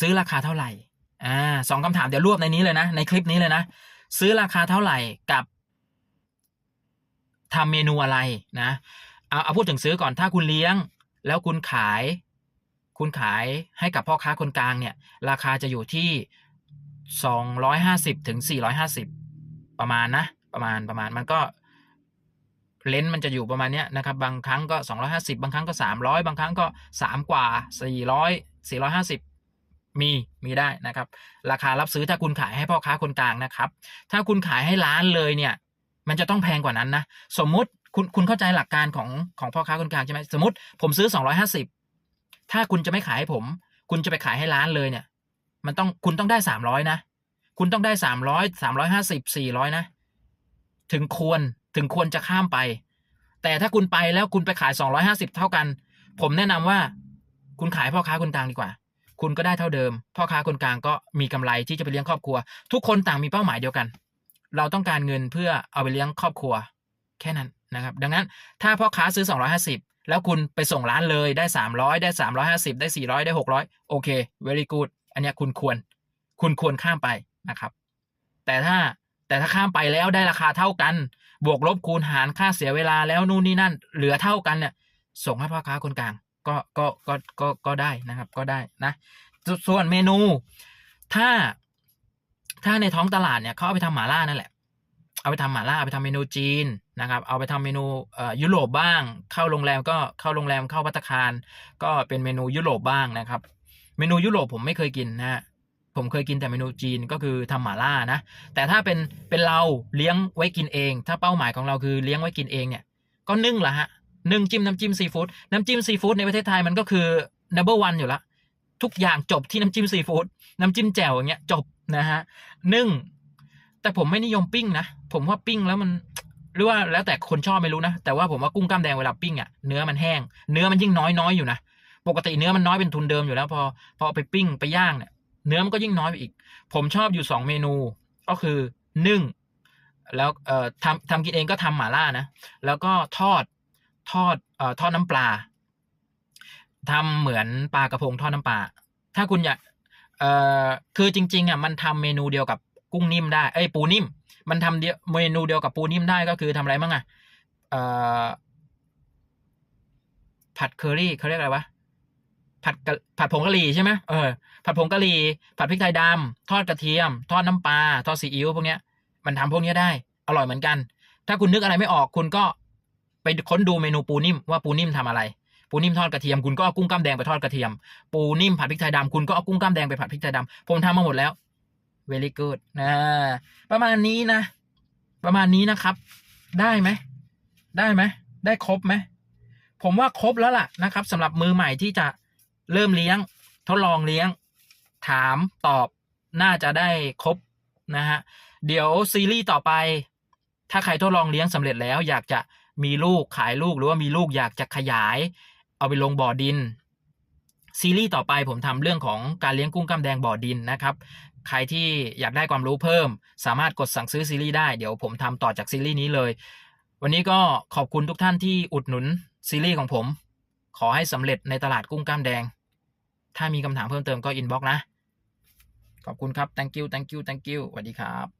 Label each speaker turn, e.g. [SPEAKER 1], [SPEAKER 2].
[SPEAKER 1] ซื้อราคาเท่าไหร่อ่าสองคำถามเดี๋ยวรวบในนี้เลยนะ ในคลิปนี้เลยนะ ซื้อราคาเท่าไหร่กับทำเมนูอะไรนะเอาเอาพูดถึงซื้อก่อนถ้าคุณเลี้ยง แล้วคุณขาย คุณขายให้กับพ่อค้าคนกลางเนี่ย ราคาจะอยู่ที่สองร้อยห้าสิบถึงสี่ร้อยห้าสิบประมาณนะ ประมาณประมาณมันก็เลนส์มันจะอยู่ประมาณเนี้ยนะครับ บางครั้งก็สองร้อยห้าสิบบางครั้งก็สามร้อยบางครั้งก็สามกว่าสี่ร้อยสี่ร้อยห้าสิบ มีมีได้นะครับ ราคารับซื้อถ้าคุณขายให้พ่อค้าคนกลางนะครับ ถ้าคุณขายให้ร้านเลยเนี่ย มันจะต้องแพงกว่านั้นนะ สมมุติคุณคุณเข้าใจหลักการของของพ่อค้าคนกลางใช่ไหมสมมติผมซื้อสองร้อยห้าสิบถ้าคุณจะไม่ขายให้ผม คุณจะไปขายให้ร้านเลยเนี่ย มันต้องคุณต้องได้สามร้อยนะ คุณต้องได้สามร้อยสามร้อยห้าสิบสี่ร้อยนะ ถึงควรถึงควรจะข้ามไป แต่ถ้าคุณไปแล้วคุณไปขายสองร้อยห้าสิบเท่ากัน ผมแนะนำว่า คุณขายพ่อค้าคนกลางดีกว่า คุณก็ได้เท่าเดิม พ่อค้าคนกลางก็มีกำไรที่จะไปเลี้ยงครอบครัว ทุกคนต่างมีเป้าหมายเดียวกัน เราต้องการเงินเพื่อเอาไปเลี้ยงครอบครัว แค่นั้นนะครับ ดังนั้นถ้าพ่อค้าซื้อ 250 แล้วคุณไปส่งร้านเลยได้ 300 ได้ 350 ได้ 400 ได้ 600 โอเค very good อันนี้คุณควร คุณควรข้ามไปนะครับ แต่ถ้าแต่ถ้าข้ามไปแล้วได้ราคาเท่ากัน บวกลบคูณหารค่าเสียเวลาแล้วนู่นนี่นั่น เหลือเท่ากันเนี่ยส่งให้พ่อค้าคนกลาง ก็ก็ก็ก็ก็ได้นะครับก็ได้นะ ส่วนเมนู ถ้าถ้าในท้องตลาดเนี่ยเขาเอาไปทำหม่าล่านั่นแหละ เอาไปทำหม่าล่าเอาไปทำเมนูจีนนะครับ เอาไปทำเมนูยุโรปบ้าง เข้าโรงแรมก็เข้าโรงแรมเข้าพัตตาคาร ก็เป็นเมนูยุโรปบ้างนะครับ เมนูยุโรปผมไม่เคยกินนะฮะผมเคยกินแต่เมนูจีนก็คือทำหม่าล่านะ แต่ถ้าเป็นเป็นเราเลี้ยงไว้กินเอง ถ้าเป้าหมายของเราคือเลี้ยงไว้กินเองเนี่ย ก็นึ่งละฮะ นึ่งจิ้มน้ำจิ้มซีฟู้ดน้ำจิ้มซีฟู้ดในประเทศไทยมันก็คือ number one อยู่ละทุกอย่างจบที่น้ำจิ้มซีฟู้ดน้ำจิ้มแจ่วอย่างเงี้ยจบนะฮะนึ่งแต่ผมไม่นิยมปิ้งนะ ผมว่าปิ้งแล้วมันหรือว่าแล้วแต่คนชอบไม่รู้นะ แต่ว่าผมว่ากุ้งกล้ามแดงเวลาปิ้งอะเนื้อมันแห้ง เนื้อมันยิ่งน้อยน้อยอยู่นะปกติเนื้อมันน้อยเป็นทุนเดิมอยู่แล้ว พอพอไปปิ้งไปย่างเนี่ยเนื้อมันก็ยิ่งน้อยไปอีก ผมชอบอยู่สองเมนู ก็คือนึ่งแล้วเอ่อทำทำกินเองก็ทำหม่าล่านะแล้วก็ทอด ทอดเอ่อทอดน้ำปลาทำเหมือนปลากระพงทอดน้ำปลา ถ้าคุณอยากเอ่อคือจริง ๆอะมันทำเมนูเดียวกับกุ้งนิ่มได้เอ้ยปูนิ่ม มันทำเดียวเมนูเดียวกับปูนิ่มได้ก็คือทำอะไรบ้างอะเอ่อผัดเคอรี่เขาเรียกอะไรวะผัดกะผัดผงกะหรี่ใช่ไหมเออผัดผงกะหรี่ผัดพริกไทยดำทอดกระเทียม ทอดน้ำปลาทอดซีอิ๊วพวกเนี้ยมันทำพวกเนี้ยได้ อร่อยเหมือนกัน ถ้าคุณนึกอะไรไม่ออกคุณก็ ไปค้นดูเมนูปูนิ่มว่าปูนิ่มทำอะไร ปูนิ่มทอดกระเทียมคุณก็เอากุ้งกล้ามแดงไปทอดกระเทียม ปูนิ่มผัดพริกไทยดำคุณก็เอากุ้งกล้ามแดงไปผัดพริกไทยดำผมทำมาหมดแล้ว very good นะประมาณนี้นะ ประมาณนี้นะครับ ได้ไหมได้ไหมได้ครบไหมผมว่าครบแล้วล่ะนะครับสำหรับมือใหม่ที่จะเริ่มเลี้ยง ทดลองเลี้ยง ถามตอบน่าจะได้ครบนะฮะเดี๋ยวซีรีส์ต่อไป ถ้าใครทดลองเลี้ยงสำเร็จแล้ว อยากจะ มีลูกขายลูกหรือว่ามีลูกอยากจะขยาย เอาไปลงบ่อดิน ซีรีส์ต่อไปผมทำเรื่องของการเลี้ยงกุ้งกล้ามแดงบ่อดินนะครับ ใครที่อยากได้ความรู้เพิ่ม สามารถกดสั่งซื้อซีรีส์ได้เดี๋ยวผมทำต่อจากซีรีส์นี้เลย วันนี้ก็ขอบคุณทุกท่านที่อุดหนุนซีรีส์ของผม ขอให้สำเร็จในตลาดกุ้งกล้ามแดง ถ้ามีคำถามเพิ่มเติมก็อินบ็อกนะขอบคุณครับ thank you thank you thank you สวัสดีครับ